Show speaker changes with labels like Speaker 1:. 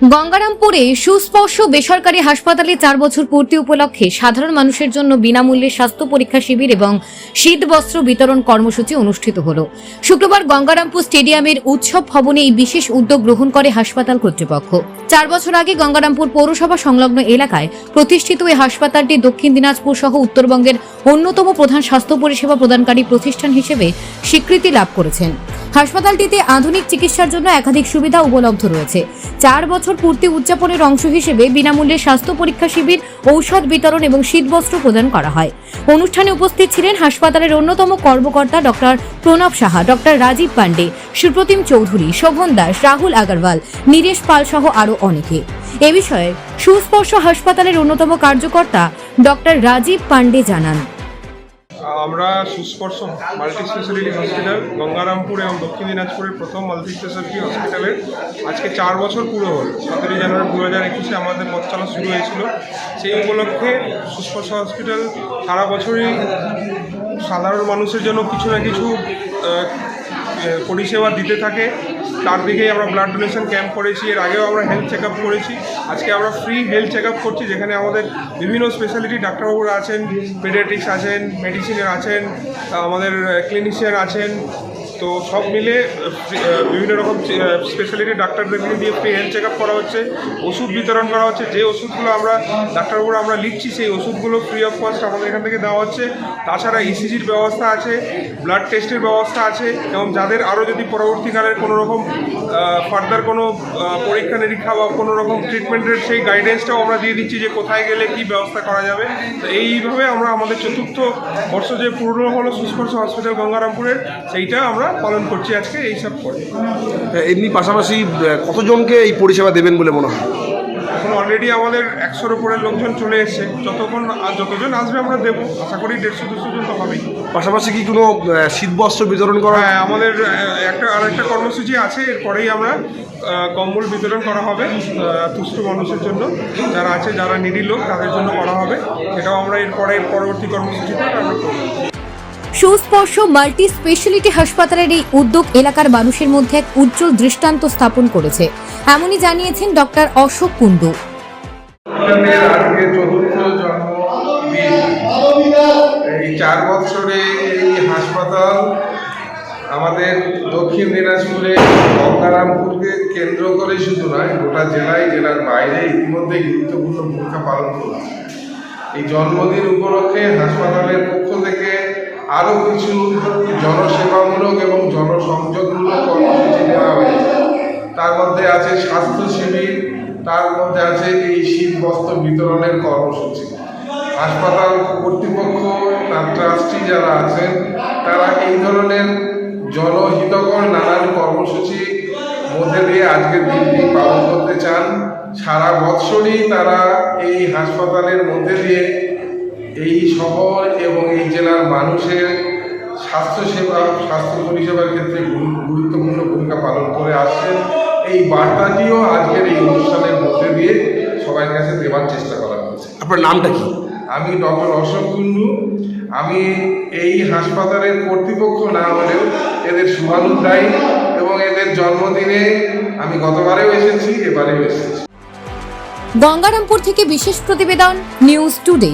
Speaker 1: গঙ্গারামপুরে সুস্পর্শ বেসরকারি হাসপাতালে চার বছর পূর্তি উপলক্ষে সাধারণ মানুষের জন্য বিনামূল্যে স্বাস্থ্য পরীক্ষা শিবির এবং শীত বস্ত্র বিতরণ কর্মসূচি অনুষ্ঠিত হল। শুক্রবার গঙ্গারামপুর স্টেডিয়ামের উৎসব ভবনে এই বিশেষ উদ্যোগ গ্রহণ করে হাসপাতাল কর্তৃপক্ষ। চার বছর আগে গঙ্গারামপুর পৌরসভা সংলগ্ন এলাকায় প্রতিষ্ঠিত এই হাসপাতালটি দক্ষিণ দিনাজপুর সহ উত্তরবঙ্গের অন্যতম প্রধান স্বাস্থ্য পরিষেবা প্রদানকারী প্রতিষ্ঠান হিসেবে স্বীকৃতি লাভ করেছেন। হাসপাতালটিতে আধুনিক চিকিৎসার জন্য একাধিক সুবিধা উপলব্ধ রয়েছে। চার বছর পূর্তি উদযাপনের অংশ হিসেবে বিনামূল্যে স্বাস্থ্য পরীক্ষা শিবির, ঔষধ বিতরণ এবং শীতবস্ত্র প্রদান করা হয়। অনুষ্ঠানে উপস্থিত ছিলেন হাসপাতালের অন্যতম কর্মকর্তা ডক্টর প্রণব সাহা, ডক্টর রাজীব পান্ডে, সুপ্রতিম চৌধুরী, শোভন দাস, রাহুল আগরওয়াল, নীরেশ পাল সহ আরও অনেকে। এ বিষয়ে সুস্পর্শ হাসপাতালের অন্যতম কার্যকর্তা ডক্টর রাজীব পান্ডে জানান।
Speaker 2: আমরা Susparsh multi speciality hospital, Gangarampur এবং দক্ষিণ দিনাজপুরের প্রথম মাল্টি স্পেশালিটি হসপিটালের আজকে চার বছর পুরো হলো। সতেরোই জানুয়ারি দু হাজার একুশে আমাদের পথ চলা শুরু হয়েছিল। সেই উপলক্ষে সুস্পর্শ হসপিটাল সারা বছরই সাধারণ মানুষের জন্য কিছু না কিছু পরিষেবা দিতে থাকে। তার দিকেই আমরা ব্লাড ডোনেশন ক্যাম্প করেছি। এর আগেও আমরা হেলথ চেক করেছি। আজকে আমরা ফ্রি হেলথ চেক করছি, যেখানে আমাদের বিভিন্ন স্পেশালিটি ডাক্তারবাবুরা আছেন পেডিয়াট্রিক্স আছেন মেডিসিনের আছেন, আমাদের ক্লিনিশিয়ান আছেন তো সব মিলে বিভিন্ন রকম স্পেশালিটি ডাক্তারদেরকে দিয়ে ফ্রি হেলথ চেক করা হচ্ছে, ওষুধ বিতরণ করা হচ্ছে, যে ওষুধগুলো আমরা, ডাক্তারবাবুরা আমরা লিখছি সেই ওষুধগুলো ফ্রি অফ কস্ট আমাদের এখান থেকে দেওয়া হচ্ছে। তাছাড়া ইসিজির ব্যবস্থা আছে ব্লাড টেস্টের ব্যবস্থা আছে, এবং যাদের আরও যদি পরবর্তীকালের কোনো রকম ফার্দার কোনো পরীক্ষা নিরীক্ষা বা কোনো রকম ট্রিটমেন্টের সেই গাইডেন্সটাও আমরা দিয়ে দিচ্ছি যে কোথায় গেলে কি ব্যবস্থা করা যাবে। তো এইভাবে আমরা আমাদের চতুর্থ বর্ষ যে পূর্ণ হলো সুস্পর্শ হসপিটাল গঙ্গারামপুরের, সেইটা আমরা পালন করছি আজকে এইসব করে।
Speaker 3: এমনি পাশাপাশি কতজনকে এই পরিষেবা দেবেন বলে মনে হয়?
Speaker 2: এখন অলরেডি আমাদের একশোর উপরে লোকজন চলে এসছে। যতক্ষণ আর যতজন আসবে আমরা দেবো। আশা করি দেড়শো দুশো জন তো হবেই।
Speaker 3: পাশাপাশি কি কোনো শীতবস্ত্র বিতরণ করা
Speaker 2: হ্যাঁ আমাদের একটা আর একটা কর্মসূচি আছে। এরপরেই আমরা কম্বল বিতরণ করা হবে তুষ্ট মানুষের জন্য। যারা আছে যারা নিডি লোক তাদের জন্য করা হবে। সেটাও আমরা এরপরে পরবর্তী কর্মসূচিতে আমরা করব।
Speaker 1: সুস্পর্শ মাল্টি স্পেশালিটি হাসপাতালের এই উদ্যোগ এলাকার মানুষের মধ্যে এক উজ্জ্বল দৃষ্টান্ত স্থাপন করেছে। এমনই জানিয়েছেন ডক্টর অশোক কুণ্ডু।
Speaker 4: চার বছরে এই হাসপাতাল আমাদের দক্ষিণ দিনাজপুরে গঙ্গারামপুরকে কেন্দ্র করে শুধু নয়, গোটা জেলায়, জেলার বাইরে ইতিমধ্যে গুরুত্বপূর্ণ ভূমিকা পালন করছে। এই জন্মদিন উপলক্ষে হাসপাতালের আরও কিছু জনসেবামূলক এবং জনসংযোগমূলক কর্মসূচি নেওয়া হয়েছে। তার মধ্যে আছে স্বাস্থ্য শিবির, তার মধ্যে আছে এই শীত বস্ত্র বিতরণের কর্মসূচি। হাসপাতাল কর্তৃপক্ষ, তার ট্রাস্টি যারা আছেন, তারা এই ধরনের জনহিতকর নানান কর্মসূচি মধ্যে দিয়ে আজকের দিনটি পালন করতে চান। সারা বৎসরই তারা এই হাসপাতালের মধ্যে দিয়ে এই শহর এবং এই জেলার মানুষের স্বাস্থ্যসেবা স্বাস্থ্য পরিষেবার ক্ষেত্রে গুরুত্বপূর্ণ ভূমিকা পালন করে আসছেন। এই বার্তাটিও আজকের এই অনুষ্ঠানের মধ্যে দিয়ে সবার কাছে দেওয়ার চেষ্টা করা হয়েছে
Speaker 3: আপনার নামটা কি?
Speaker 4: আমি ডক্টর অশোক কুন্ডু আমি এই হাসপাতালের কর্তৃপক্ষ না হলেও এদের শুভানুদ্দায়ী এবং এদের জন্মদিনে আমি গতবারেও এসেছি এবারেও এসেছি।
Speaker 1: গঙ্গারামপুর থেকে বিশেষ প্রতিবেদন নিউজ টুডে।